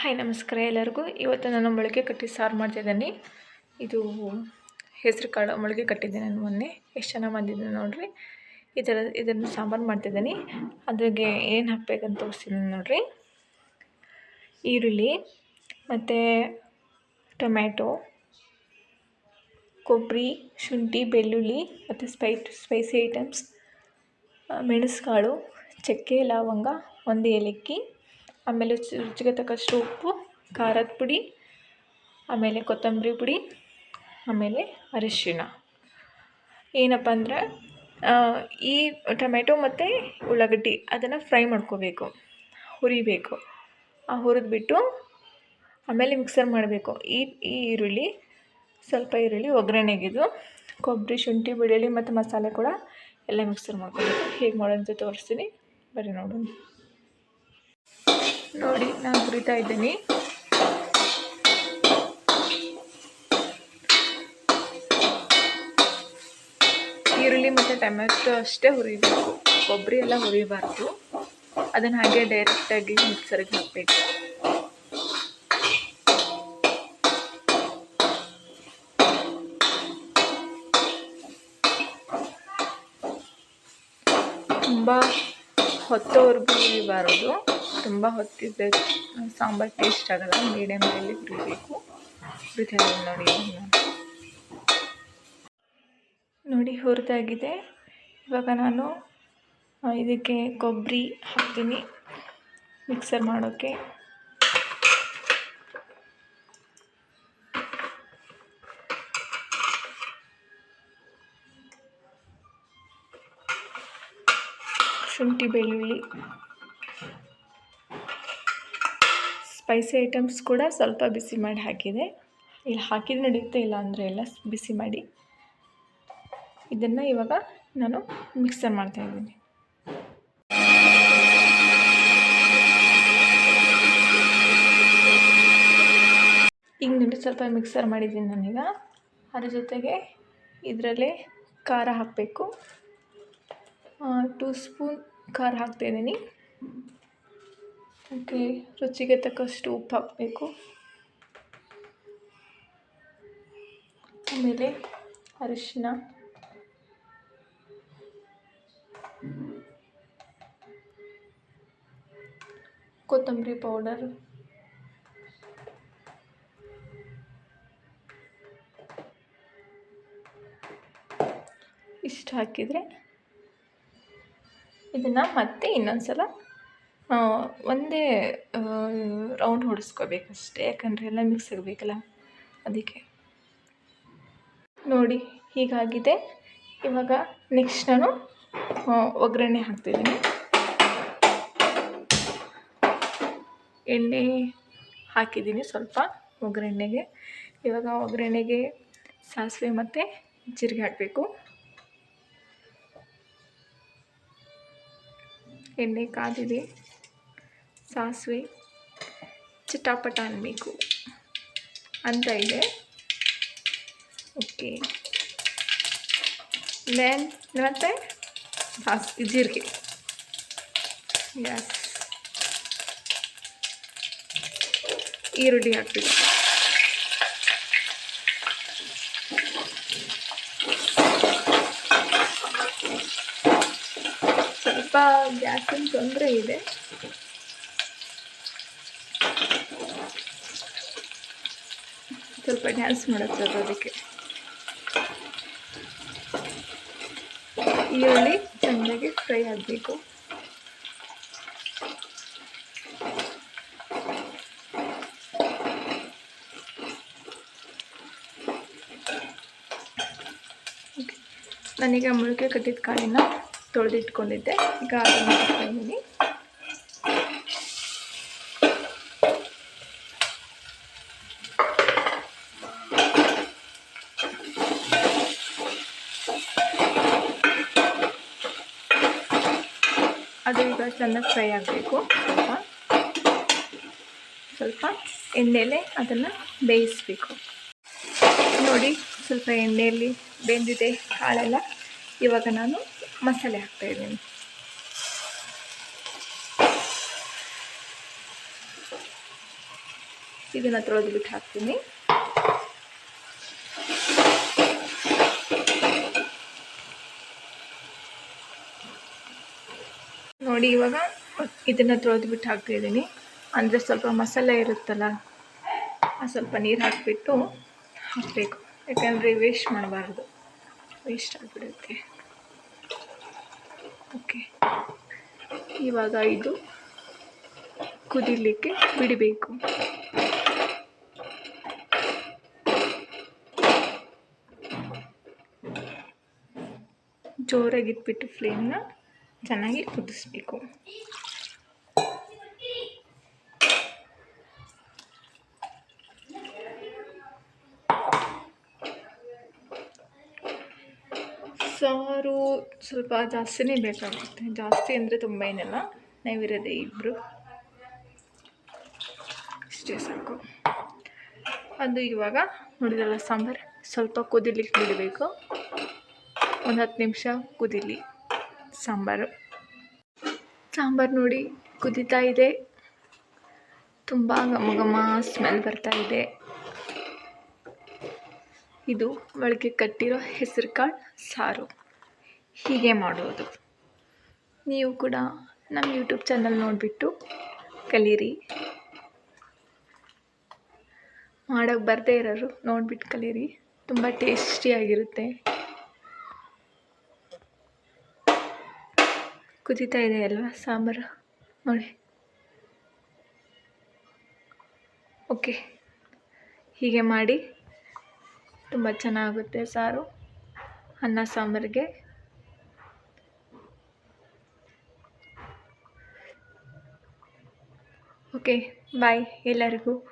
Hi, ನಮಸ್ಕಾರ ಎಲ್ಲರಿಗೂ. ಇವತ್ತು ನಾನು ಮೊಳಕೆ ಕಟ್ಟಿ ಸಾರು ಮಾಡ್ತಿದ್ದೀನಿ. ಇದು ಹೆಸರು ಕಾಳು ಮೊಳಕೆ ಕಟ್ಟಿದ್ದೆ ನಾನು ಮೊನ್ನೆ. ಎಷ್ಟು ಚೆನ್ನಾಗಿ ಬಂದಿದ್ದೆ ನೋಡಿರಿ. ಈ ಥರ ಇದನ್ನು ಸಾಂಬಾರು ಮಾಡ್ತಿದ್ದೀನಿ. ಅದಕ್ಕೆ ಏನು ಹಾಕ್ಬೇಕಂತ ತೋರಿಸ್ತೀನಿ ನೋಡಿರಿ. ಈರುಳ್ಳಿ, ಮತ್ತು ಟೊಮ್ಯಾಟೊ, ಕೊಬ್ಬರಿ, ಶುಂಠಿ, ಬೆಳ್ಳುಳ್ಳಿ, ಮತ್ತು ಸ್ಪೈ ಸ್ಪೈಸಿ ಐಟಮ್ಸ್ ಮೆಣಸುಕಾಳು ಚಕ್ಕೆ, ಲವಂಗ, ಒಂದು ಏಲಕ್ಕಿ ಆಮೇಲೆ ರುಚಿಗೆ ತಕ್ಕಷ್ಟು ಉಪ್ಪು, ಖಾರದ ಪುಡಿ, ಆಮೇಲೆ ಕೊತ್ತಂಬರಿ ಪುಡಿ, ಆಮೇಲೆ ಅರಿಶಿಣ. ಏನಪ್ಪ ಅಂದರೆ ಈ ಟೊಮೆಟೊ ಮತ್ತು ಉಳ್ಳಾಗಡ್ಡಿ ಅದನ್ನು ಫ್ರೈ ಮಾಡ್ಕೋಬೇಕು, ಹುರಿಬೇಕು. ಆ ಹುರಿದ್ಬಿಟ್ಟು ಆಮೇಲೆ ಮಿಕ್ಸರ್ ಮಾಡಬೇಕು. ಈ ಈ ಈರುಳ್ಳಿ, ಸ್ವಲ್ಪ ಈರುಳ್ಳಿ ಒಗ್ಗರಣೆಗಿದು, ಕೊಬ್ಬರಿ, ಶುಂಠಿ, ಬೆಳ್ಳುಳ್ಳಿ ಮತ್ತು ಮಸಾಲೆ ಕೂಡ ಎಲ್ಲ ಮಿಕ್ಸರ್ ಮಾಡ್ಕೋಬೇಕು. ಹೇಗೆ ಮಾಡೋದಂತ ತೋರಿಸ್ತೀನಿ. ಬರೀ ನೋಡೋಣ. ನೋಡಿ, ನಾನು ಹುರಿತಾ ಇದ್ದೀನಿ. ಈರುಳ್ಳಿ ಮತ್ತು ಟೊಮೆಟೊ ಅಷ್ಟೇ ಹುರಿಬೇಕು. ಕೊಬ್ಬರಿ ಎಲ್ಲ ಹುರಿಬಾರ್ದು. ಅದನ್ನು ಹಾಗೆ ಡೈರೆಕ್ಟಾಗಿ ಮಿಕ್ಸರ್ಗೆ ಹಾಕಬೇಕು. ತುಂಬ ಹೊತ್ತವರೆಗೂ ಹುರಿಬಾರದು. ತುಂಬ ಹೊತ್ತಿದ್ದೆ ಸಾಂಬಾರು ಟೇಸ್ಟ್ ಆಗಲ್ಲ. ಮೀಡಿಯಮಲ್ಲಿ ಹುರಿಬೇಕು. ಹುರಿತಾ ನೋಡಿ ನೋಡಿ, ಹುರಿದಾಗಿದೆ. ಇವಾಗ ನಾನು ಇದಕ್ಕೆ ಕೊಬ್ಬರಿ ಹಾಕ್ತೀನಿ ಮಿಕ್ಸರ್ ಮಾಡೋಕ್ಕೆ ಶುಂಠಿ, ಬೆಳ್ಳುಳ್ಳಿ ಸ್ಪೈಸಿ ಐಟಮ್ಸ್ ಕೂಡ ಸ್ವಲ್ಪ ಬಿಸಿ ಮಾಡಿ ಹಾಕಿದೆ. ಇಲ್ಲಿ ಹಾಕಿದ್ರೆ ನಡೆಯುತ್ತೆ ಇಲ್ಲ ಅಂದರೆ ಎಲ್ಲ ಬಿಸಿ ಮಾಡಿ. ಇದನ್ನು ಇವಾಗ ನಾನು ಮಿಕ್ಸರ್ ಮಾಡ್ತಾಯಿದ್ದೀನಿ ಈಗ ನೋಡಿ ಸ್ವಲ್ಪ ಮಿಕ್ಸರ್ ಮಾಡಿದ್ದೀನಿ ನಾನೀಗ. ಅದ್ರ ಜೊತೆಗೆ ಇದರಲ್ಲೇ ಖಾರ ಹಾಕಬೇಕು. ಟೂ ಸ್ಪೂನ್ ಖಾರ ಹಾಕ್ತಾಯಿದ್ದೀನಿ ಓಕೆ ರುಚಿಗೆ ತಕ್ಕಷ್ಟು ಉಪ್ಪು ಹಾಕಬೇಕು. ಆಮೇಲೆ ಅರಿಶಿನ. ಕೊತ್ತಂಬರಿ ಪೌಡರ್. ಇಷ್ಟು ಹಾಕಿದರೆ ಇದನ್ನು ಮತ್ತೆ ಇನ್ನೊಂದು ಸಲ ಒಂದೇ ರೌಂಡ್ ಹೊಡೆಸ್ಕೋಬೇಕಷ್ಟೇ, ಯಾಕಂದರೆ ಎಲ್ಲ ಮಿಕ್ಸ್ ಆಗಬೇಕಲ್ಲ, ಅದಕ್ಕೆ. ನೋಡಿ, ಹೀಗಾಗಿದೆ. ಇವಾಗ ನೆಕ್ಸ್ಟ್ ನಾನು ಒಗ್ಗರಣೆ ಹಾಕ್ತಿದ್ದೀನಿ. ಎಣ್ಣೆ ಹಾಕಿದ್ದೀನಿ ಸ್ವಲ್ಪ ಒಗ್ಗರಣೆಗೆ. ಇವಾಗ ಒಗ್ಗರಣೆಗೆ ಸಾಸಿವೆ ಮತ್ತು ಜೀರಿಗೆ ಹಾಕಬೇಕು. ಎಣ್ಣೆ ಕಾದಿದೆ. ಸಾಸಿವೆ ಚಿಟಾಪಟ ಅನ್ನಬೇಕು ಅಂತ ಇದೆ. ಓಕೆ ದೆನ್ ಮತ್ತು ಸಾಸ್, ಜೀರಿಗೆ. ಗ್ಯಾಸ್ ಈರುಳ್ಳಿ ಹಾಕ್ಬೇಕು. ಸ್ವಲ್ಪ ಗ್ಯಾಸಿನ ತೊಂದರೆ ಇದೆ. ಸ್ವಲ್ಪ ಡ್ಯಾನ್ಸ್ ಮಾಡುತ್ತೆ ಅದಕ್ಕೆ. ಈರುಳ್ಳಿ ಚೆನ್ನಾಗಿ ಫ್ರೈ ಆಗಬೇಕು. ನಾನೀಗ ಮೊಳಕೆ ಕಟ್ಟಿದ ಕಾಳಿನ ತೊಳೆದಿಟ್ಕೊಂಡಿದ್ದೆ. ಈಗ ಅದನ್ನು ಅದು ಈಗ ಚೆನ್ನಾಗಿ ಫ್ರೈ ಆಗಬೇಕು. ಸ್ವಲ್ಪ. ಸ್ವಲ್ಪ ಎಣ್ಣೆಲೆ ಅದನ್ನು ಬೇಯಿಸಬೇಕು. ನೋಡಿ, ಸ್ವಲ್ಪ ಎಣ್ಣೆಯಲ್ಲಿ ಬೆಂದಿದೆ ಕಾಳೆಲ್ಲ ಇವಾಗ ನಾನು ಮಸಾಲೆ ಹಾಕ್ತಾಯಿದ್ದೀನಿ ಇದನ್ನು ತೊಳೆದು ಬಿಟ್ಟು ಹಾಕ್ತೀನಿ. ನೋಡಿ ಇವಾಗ ಇದನ್ನು ತೊಳೆದು ಬಿಟ್ಟು ಹಾಕ್ತಾ ಇದ್ದೀನಿ ಅಂದರೆ ಸ್ವಲ್ಪ ಮಸಾಲೆ ಇರುತ್ತಲ್ಲ ಸ್ವಲ್ಪ ನೀರು ಹಾಕಿಬಿಟ್ಟು ಹಾಕಬೇಕು. ಯಾಕಂದರೆ ವೇಸ್ಟ್ ಮಾಡಬಾರ್ದು. ವೇಸ್ಟ್ ಆಗಿಬಿಡುತ್ತೆ. ಓಕೆ ಇವಾಗ ಇದು ಕುದಿಲಿಕ್ಕೆ ಬಿಡಬೇಕು. ಜೋರಾಗಿಟ್ಬಿಟ್ಟು ಫ್ಲೇಮ್ನ ಚೆನ್ನಾಗಿ ಕುದಿಸ್ಬೇಕು. ಸಾರು ಸ್ವಲ್ಪ ಜಾಸ್ತಿನೇ ಬೇಕಾಗುತ್ತೆ. ಜಾಸ್ತಿ ಅಂದರೆ ತುಂಬ ಏನಲ್ಲ. ನಾವಿರೋದೇ ಇಬ್ಬರು ಇಷ್ಟೇ ಸಾಕು. ಅದು ಇವಾಗ ನೋಡಿದಲ್ಲ ಸಾಂಬಾರು? ಸ್ವಲ್ಪ ಕುದಿಲಿಕ್ಕೆ ಬಿಡಬೇಕು. ಒಂದು ಹತ್ತು ನಿಮಿಷ ಕುದೀಲಿ. ಸಾಂಬಾರು. ಸಾಂಬಾರು ನೋಡಿ ಕುದೀತಾ ಇದೆ. ತುಂಬ ಘಮ ಘಮ ಸ್ಮೆಲ್ ಬರ್ತಾ ಇದೆ. ಇದು ಒಳಗೆ ಕಟ್ಟಿರೋ ಹೆಸರು ಕಾಳು ಸಾರು. ಹೀಗೆ ಮಾಡೋದು. ನೀವು ಕೂಡ ನಮ್ಮ ಯೂಟ್ಯೂಬ್ ಚಾನಲ್ ನೋಡಿಬಿಟ್ಟು ಕಲೀರಿ. ಮಾಡೋಕ್ಕೆ ಬರದೇ ಇರೋರು ನೋಡಿಬಿಟ್ಟು ಕಲೀರಿ. ತುಂಬ ಟೇಸ್ಟಿಯಾಗಿರುತ್ತೆ ಕುದೀತಾ ಇದೆ ಅಲ್ವಾ? ಸಾಂಬಾರು. ನೋಡಿ. ಓಕೆ ಹೀಗೆ ಮಾಡಿ. ತುಂಬ ಚೆನ್ನಾಗುತ್ತೆ ಸಾರು. ಅನ್ನ ಸಾಂಬಾರಿಗೆ. ಓಕೆ ಬಾಯ್ ಎಲ್ಲರಿಗೂ.